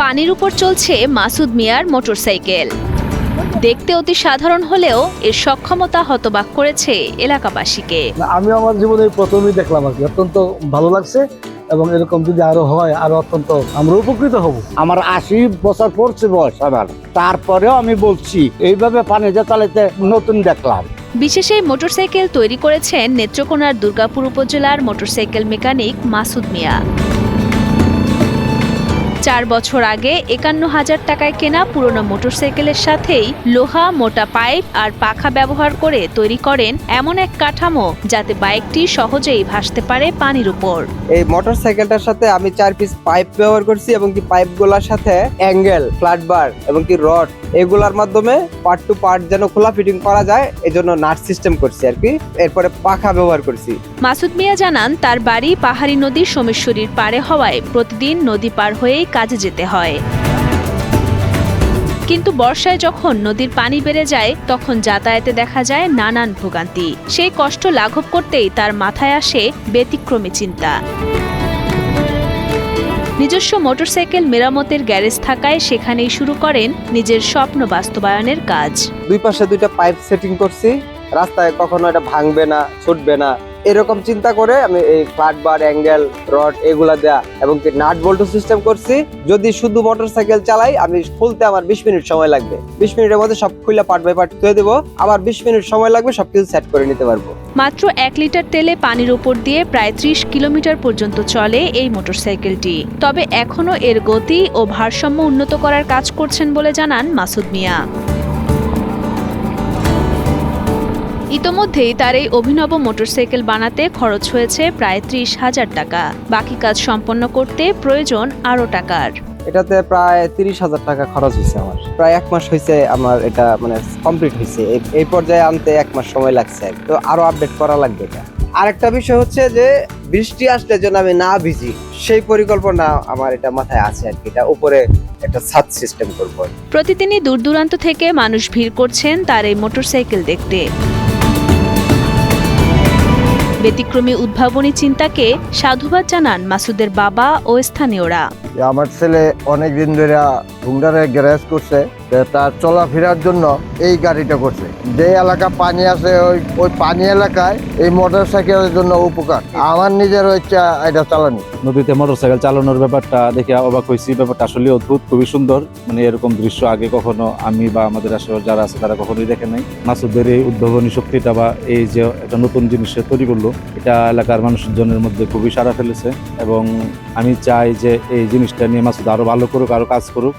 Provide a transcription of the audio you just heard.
পানির উপর চলছে মাসুদ মিয়ার মোটরসাইকেল। দেখতে অতি সাধারণ হলেও এর সক্ষমতা হতবাক করেছে এলাকাবাসীকে। আমি আমার জীবনে প্রথমেই দেখলাম আর কি। অত্যন্ত ভালো লাগছে এবং এরকম যদি আরও হয় আরও অত্যন্ত আমরা উপকৃত হব। আমার আশি বছর পড়ছে বয়স আমার। তারপরেও আমি বলছি এইভাবে পানি যে চালাইতে নতুন দেখলাম। বিশেষ এই মোটরসাইকেল তৈরি করেছেন নেত্রকোনার দুর্গাপুর উপজেলার মোটরসাইকেল মেকানিক মাসুদ মিয়া। চার বছর আগে একান্ন হাজার টাকায় কেনা পুরনো মোটরসাইকেলের সাথেই লোহা মোটা পাইপ আর পাখা ব্যবহার করে তৈরি করেন এমন এক কাঠামো যাতে বাইকটি সহজেই ভাসতে পারে পানির উপর। এই মোটর সাইকেলটার সাথে আমি চার পিস পাইপ ব্যবহার করছি এবং কি পাইপগুলোর সাথে অ্যাঙ্গেল ফ্ল্যাট বার এবং কি রড এগুলার মাধ্যমে পার্ট টু পার্ট যেন খোলা ফিটিং করা যায় এজন্য নাট সিস্টেম করছি আর কি। এরপরে পাখা ব্যবহার করছি। মাসুদ মিয়া জানান তার বাড়ি পাহাড়ি নদীর সোমেশ্বরীর পারে হওয়ায় প্রতিদিন নদী পার হয়েই কাজে যেতে হয়। কিন্তু বর্ষায় যখন নদীর পানি বেড়ে যায়, তখন যাতায়াতে দেখা যায় নানান ভোগান্তি। সেই কষ্ট লাঘব করতেই তার মাথায় আসে ব্যতিক্রমী চিন্তা। নিজস্ব মোটরসাইকেল মেরামতের গ্যারেজ থাকায় সেখানেই শুরু করেন নিজের স্বপ্ন বাস্তবায়নের কাজ। দুই পাশে দুইটা পাইপ সেটিং করছি। রাস্তায় কখনো এটা ভাঙবে না, ছুটবে না। এরকম চিন্তা করে আমি এই ফ্ল্যাট বার, অ্যাঙ্গেল, রড এগুলা দেয়া এবং কি নাট বল্টু সিস্টেম করছি। যদি শুধু মোটরসাইকেল চালাই, আমি খুলতে আমার বিশ মিনিট সময় লাগবে। বিশ মিনিটের মধ্যে সব খুলে পার্ট বাই পার্ট ধুয়ে দেবো। আবার বিশ মিনিট সময় লাগবে সবকিছু সেট করে নিতে পারব। মাত্র এক লিটার তেলে পানির উপর দিয়ে প্রায় ত্রিশ কিলোমিটার পর্যন্ত চলে এই মোটরসাইকেলটি তবে এখনও এর গতি ও ভারসাম্য উন্নত করার কাজ করছেন বলে জানান মাসুদ মিয়া। ইতোমধ্যেই তার এই অভিনব মোটরসাইকেল বানাতে খরচ হয়েছে প্রায় ত্রিশ হাজার টাকা। বাকি কাজ সম্পন্ন করতে প্রয়োজন আরও টাকার। এটাতে প্রায় তিরিশ হাজার টাকা খরচ হয়েছে আমার। প্রায় এক মাস হয়েছে আমার এটা মানে কমপ্লিট হয়েছে। এই- পর্যায়ে আনতে এক মাস সময় লাগছে। তো আরও আপডেট করা লাগবে এটা। আরেকটা বিষয় হচ্ছে যে বৃষ্টি আসলে যেন আমি না ভিজি সেই পরিকল্পনা আমার এটা মাথায় আছে আর কি। এটা উপরে একটা ছাদ সিস্টেম করব। প্রতিদিনই দূর দূরান্ত থেকে মানুষ ভিড় করছেন তার এই মোটরসাইকেল দেখতে। ব্যতিক্রমী উদ্ভাবনী চিন্তাকে সাধুবাদ জানান মাসুদের বাবা ও স্থানীয়রা। আমার ছেলে অনেক দিন ধরে গ্যারেজ করছে। তার চলাফেরার জন্য এই গাড়িটা করছে। যে এলাকা পানি আছে, ওই ওই পানি এলাকায় এই মোটর সাইকেলের জন্য উপকার। আমার নিজের ইচ্ছা এটা চালানি। নদীতে মোটর সাইকেল চালানোর ব্যাপারটা দেখে অবাক হয়েছি। ব্যাপারটা আসলে অদ্ভুত, খুবই সুন্দর। মানে এরকম দৃশ্য আগে কখনো আমি বা আমাদের আশেপাশে যারা আছে, তারা কখনোই দেখে নাই। মাসুদের এই উদ্ভাবনী শক্তিটা বা এই যে একটা নতুন জিনিস তৈরি করল, এটা এলাকার মানুষজনের মধ্যে খুবই সাড়া ফেলেছে। এবং আমি চাই যে এই জিনিসটা নিয়ে মাসুদ আরও ভালো করুক, আরও কাজ করুক।